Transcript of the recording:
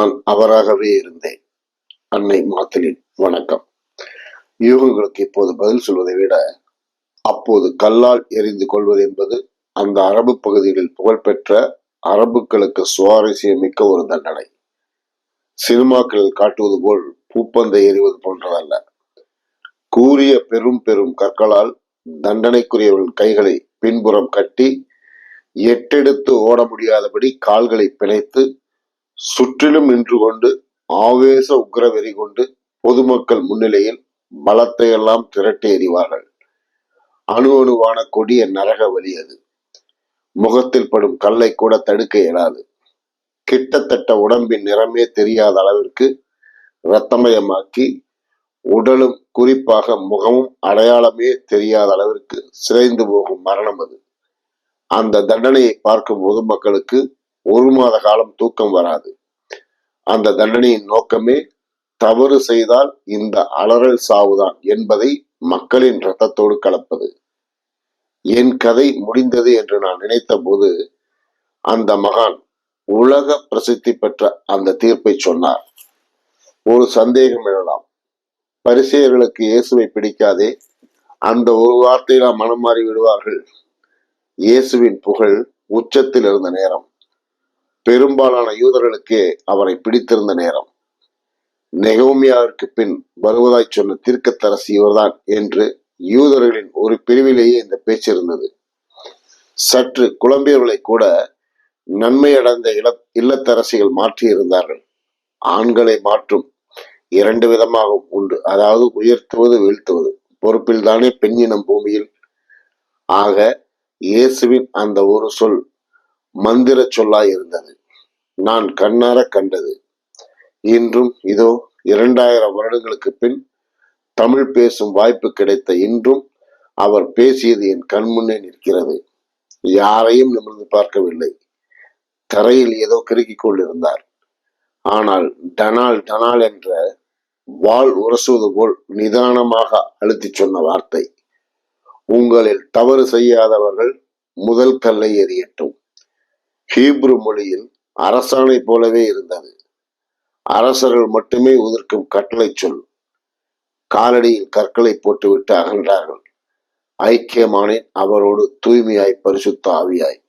நான் அவராகவே இருந்தேன். அன்னை மாத்தலின் வணக்கம். யூகங்களுக்கு இப்போது பதில் சொல்வதை விட அப்போது கல்லால் எரிந்து கொள்வது என்பது அந்த அரபு பகுதிகளில் புகழ்பெற்ற அரபுக்களுக்கு சுவாரஸ்யமிக்க ஒரு தண்டனை. சினிமாக்களில் காட்டுவது போல் பூப்பந்தை எறிவது போன்றதல்ல. கூறிய பெரும் பெரும் கற்களால் தண்டனைக்குரியவர்கள் கைகளை பின்புறம் கட்டி எட்டெடுத்து ஓட முடியாதபடி கால்களை பிணைத்து சுற்றிலும் நின்று கொண்டு ஆவேச உக்ர வெறி கொண்டு பொதுமக்கள் முன்னிலையில் பலத்தை எல்லாம் திரட்டி எறிவார்கள். அணு அணுவான கொடிய நரக வலி அது. முகத்தில் படும் கல்லை கூட தடுக்க இயலாது. கிட்டத்தட்ட உடம்பின் நிறமே தெரியாத அளவிற்கு இரத்தமயமாக்கி உடலும் குறிப்பாக முகமும் அடையாளமே தெரியாத அளவிற்கு சிதைந்து போகும் மரணம் அது. அந்த தண்டனையை பார்க்கும் பொதுமக்களுக்கு ஒரு மாத காலம் தூக்கம் வராது. அந்த தண்டனையின் நோக்கமே தவறு செய்தால் இந்த அலறல் சாவுதான் என்பதை மக்களின் ரத்தத்தோடு கலப்பது. என் கதை முடிந்தது என்று நான் நினைத்த போது அந்த மகான் உலக பிரசித்தி பெற்ற அந்த தீர்ப்பை சொன்னார். ஒரு சந்தேகம் எழலாம். பரிசெயர்களுக்கு இயேசுவை பிடிக்காதே. அந்த ஒரு வார்த்தையில மனம் மாறி விடுவார்கள். இயேசுவின் புகழ் உச்சத்தில் இருந்த நேரம். பெரும்பாலான யூதர்களுக்கே அவரை பிடித்திருந்த நேரம். நெகோமியாவிற்கு பின் வருவதாய் சொன்ன தீர்க்கத்தரசி இவர்தான் என்று யூதர்களின் ஒரு பிரிவிலேயே இந்த பேச்சு இருந்தது. சற்று குழம்பியவர்களை கூட நன்மை அடைந்த இள இல்லத்தரசிகள் மாற்றியிருந்தார்கள் ஆண்களை மாற்றும் இரண்டு விதமாகவும் உண்டு. அதாவது உயர்த்துவது வீழ்த்துவது. பொறுப்பில் தானே பெண்ணினம் பூமியில். ஆக இயேசுவின் அந்த ஒரு சொல் மந்திர சொல்லாய் இருந்தது. நான் கண்ணார கண்டது. இன்றும் இதோ இரண்டாயிரம் வருடங்களுக்கு பின் தமிழ் பேசும் வாய்ப்பு கிடைத்த இன்றும் அவர் பேசியது என் கண்முன்னே நிற்கிறது. யாரையும் நிமிர்ந்து பார்க்கவில்லை. தரையில் ஏதோ கிறுக்கிக் கொண்டிருந்தார். ஆனால் டனால் டனால் என்ற வாள் உரசுவது போல் நிதானமாக அழுத்திச் சொன்ன வார்த்தை உங்களில் தவறு செய்யாதவர்கள் முதல் கல்லை எறியட்டும். ஹீப்ரு மொழியில் அரசாணை போலவே இருந்தது. அரசர்கள் மட்டுமே உதிர்க்கும் கட்டளை சொல் காலடியில் கற்களை போட்டுவிட்டு அகன்றார்கள். ஐக்கியமானேன் அவரோடு தூய்மையாய் பரிசுத்த ஆவியாய்.